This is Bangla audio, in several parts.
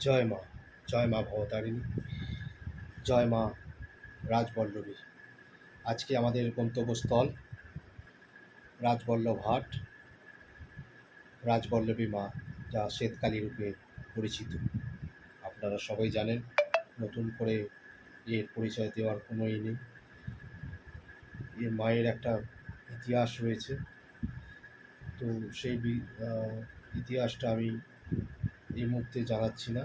জয় মা জয় মা ভবতারিণী, জয় মা রাজবল্লভী। আজকে আমাদের গন্তব্যস্থল রাজবল্লভ হাট, রাজবল্লভী মা, যা শ্বেতকালী রূপে পরিচিত। আপনারা সবাই জানেন, নতুন করে এর পরিচয় দেওয়ার কোনোই নেই। এর মায়ের একটা ইতিহাস রয়েছে। তো সেই ইতিহাসটা আমি এই মুহূর্তে জানাচ্ছি না।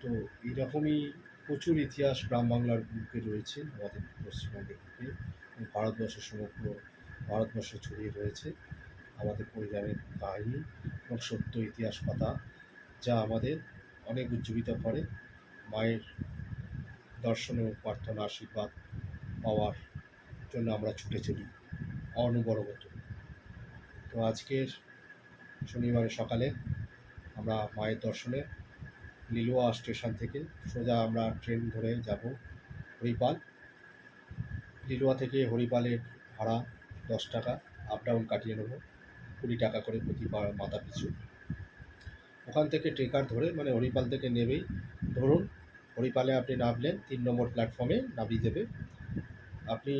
তো এইরকমই প্রচুর ইতিহাস গ্রাম বাংলার বুকে রয়েছে আমাদের পশ্চিমবঙ্গের বুকে ভারতবর্ষের সমগ্র ভারতবর্ষ ছড়িয়ে রয়েছে। আমাদের পরিবারের কাহিনী এবং সত্য ইতিহাস কথা যা আমাদের অনেক উজ্জীবিত করে। মায়ের দর্শন এবং প্রার্থনা আশীর্বাদ পাওয়ার জন্য আমরা ছুটে চলি অনবরত। তো আজকের শনিবারের সকালে আমরা মায়ের দর্শনে লিলুয়া স্টেশন থেকে সোজা আমরা ট্রেন ধরে যাব হরিপাল। লিলুয়া থেকে হরিপালের ভাড়া দশ টাকা আপ ডাউন কাটিয়ে নেব, কুড়ি টাকা করে প্রতি মাথা পিছু। ওখান থেকে ট্রেকার ধরে মানে হরিপাল থেকে নেবেই। ধরুন হরিপালে আপনি নামলেন, তিন নম্বর প্ল্যাটফর্মে নামিয়ে দেবে। আপনি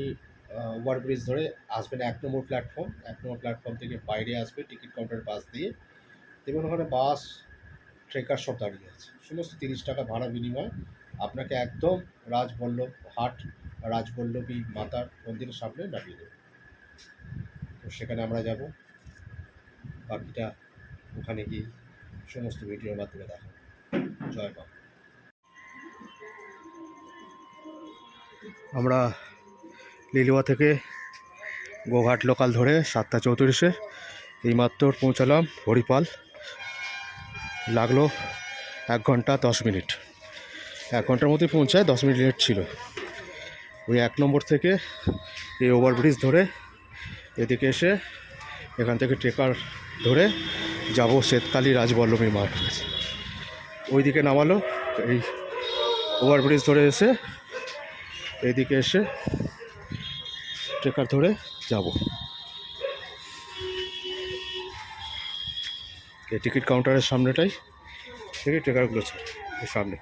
ওভারব্রিজ ধরে আসবেন এক নম্বর প্ল্যাটফর্ম এক নম্বর প্ল্যাটফর্ম থেকে বাইরে আসবে টিকিট কাউন্টার পাস দিয়ে। দেখবেন ওখানে বাস, ট্রেকার সব দাঁড়িয়ে আছে। সমস্ত তিরিশ টাকা ভাড়া বিনিময় আপনাকে একদম রাজবল্লভ হাট, রাজবল্লভী মাতার মন্দিরের সামনে নামিয়ে দেবে। তো সেখানে আমরা যাব। বাকিটা ওখানে গিয়ে সমস্ত ভিডিওর মাধ্যমে দেখাবো জয় মা। আমরা লিলুয়া থেকে গোঘাট লোকাল ধরে সাতটা চৌত্রিশে এইমাত্র পৌঁছালাম হরিপাল। লাগল এক ঘণ্টা দশ মিনিট। এক ঘণ্টার মধ্যে পৌঁছায়, দশ মিনিট লেট ছিল। ওই এক নম্বর থেকে এই ওভারব্রিজ ধরে এদিকে এসে এখান থেকে ট্রেকার ধরে যাব শ্বেতকালী রাজবল্লভী মাঠ ওই দিকে নামালো, এই ওভারব্রিজ ধরে এসে এদিকে এসে ট্রেকার ধরে যাব। এই টিকিট কাউন্টারের সামনেটাই থেকে ট্রেকারগুলো ছিল এর সামনে।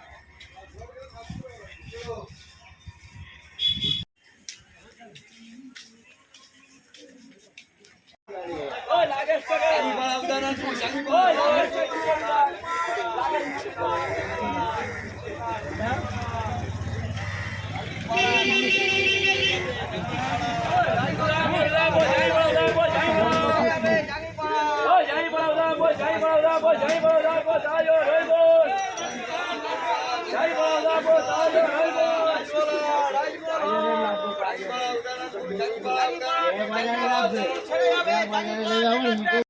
বাজারে লাগবে বাজারে লাগবে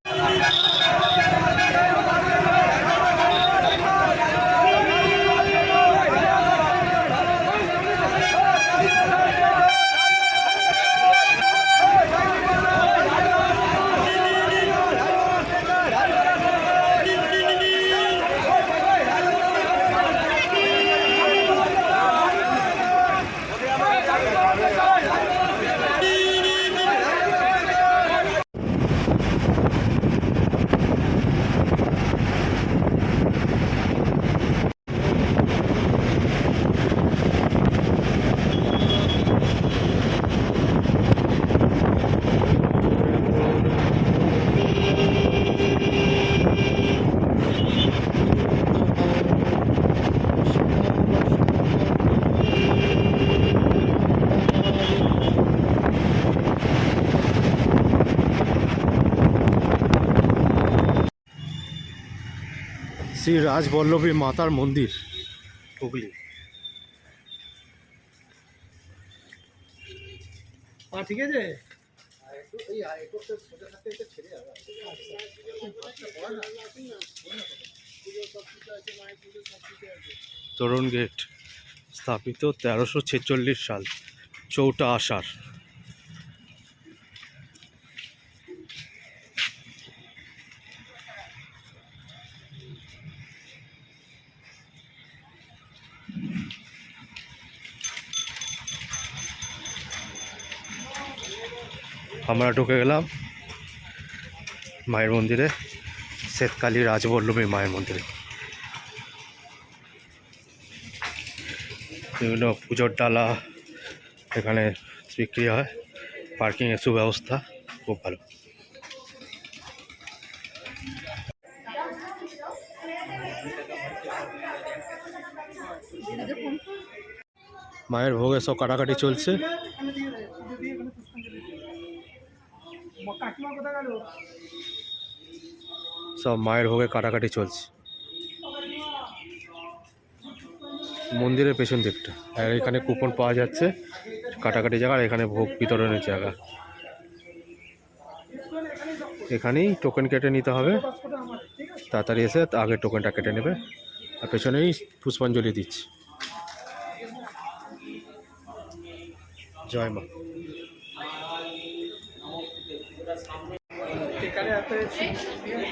শ্রী রাজবল্লভী মাতার মন্দির হুগলি। ঠিক আছে? তরুণ গেট স্থাপিত তেরোশো ছেচল্লিশ সাল চৌটা আষাঢ়। আমরা ঢুকে গেলাম মায়ের মন্দিরে, শ্বেতকালী রাজবল্লভী মায়ের মন্দিরে। বিভিন্ন পুজোর ডালা এখানে বিক্রি হয়, পার্কিংয়ের সুব্যবস্থা খুব ভালো। মায়ের ভোগে সব কাটাকাটি চলছে। সব মায়ের ভোগে কাটাকাটি চলছে। মন্দিরের পেছন দিকটা। আর এখানে কুপন পাওয়া যাচ্ছে কাটাকাটি জায়গা আর এখানে ভোগ বিতরণের জায়গা। এখানেই টোকেন কেটে নিতে হবে। তাড়াতাড়ি এসে আগে টোকেনটা কেটে নেবে। আর পেছনেই পুষ্পাঞ্জলি দিচ্ছে। জয় মা। কালে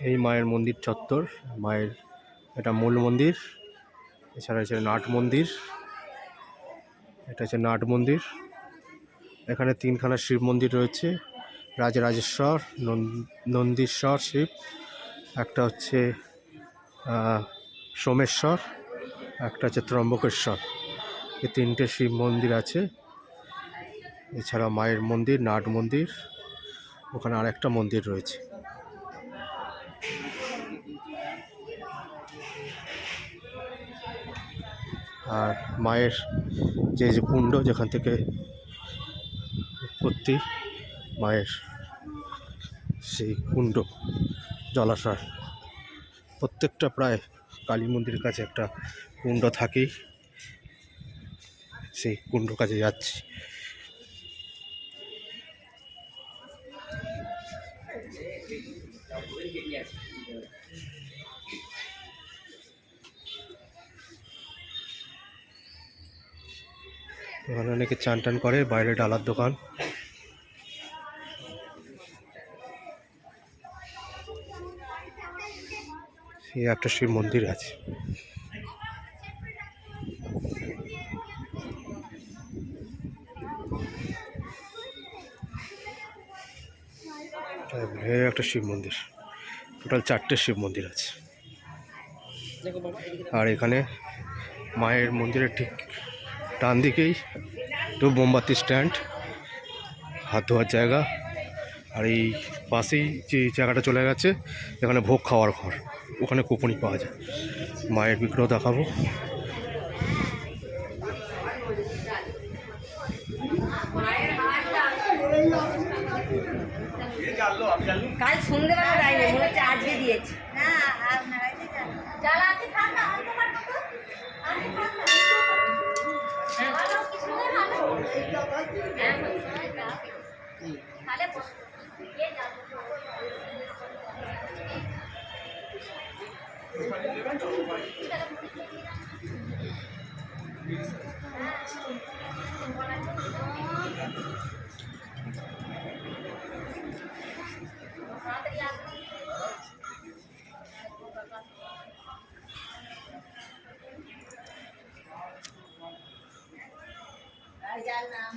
এই মায়ের মন্দির চত্বর, মায়ের এটা মূল মন্দির, এছাড়া আছে নাট মন্দির, এটা হচ্ছে নাট মন্দির। এখানে তিনখানা শিব মন্দির রয়েছে, রাজরাজেশ্বর, নন- নন্দীশ্বর শিব, একটা হচ্ছে সোমেশ্বর, একটা হচ্ছে ত্রম্বকেশ্বর। এই তিনটে শিব মন্দির আছে। এছাড়া মায়ের মন্দির, নাট মন্দির, ওখানে আরেকটা মন্দির রয়েছে। আর মায়ের যে যে কুণ্ড যেখান থেকে উৎপত্তি, মায়ের সেই কুণ্ড, জলাশয়, প্রত্যেকটা প্রায় কালী মন্দিরের কাছে একটা কুণ্ড থাকেই। সেই কুণ্ড কাছে যাচ্ছি। এখানে অনেকে চান টান করে, বাইরে ডালার দোকান। একটা শিব মন্দির আছে। একটা শিব মন্দির। টোটাল চারটে শিব মন্দির আছে। আর এখানে মায়ের মন্দিরের ঠিক ডান দিকেই তো মোমবাতি স্ট্যান্ড, হাত ধোয়ার জায়গা, আর এই পাশেই যে জায়গাটা চলে গেছে এখানে ভোগ খাওয়ার ঘর, ওখানে কুপনি পাওয়া যায়। মায়ের বিগ্রহ দেখাবো। কাল সন্ধ্যেবেলা যায়নি মনে হচ্ছে আজকে দিয়েছি না আপনারাই তো জানেন যারা আছে থাক না আমি তোমার মতো আমি থাক না হ্যাঁ, ভালো, কি সুন্দর ভালো। হ্যাঁ, তাহলে বস। এ যাব। আর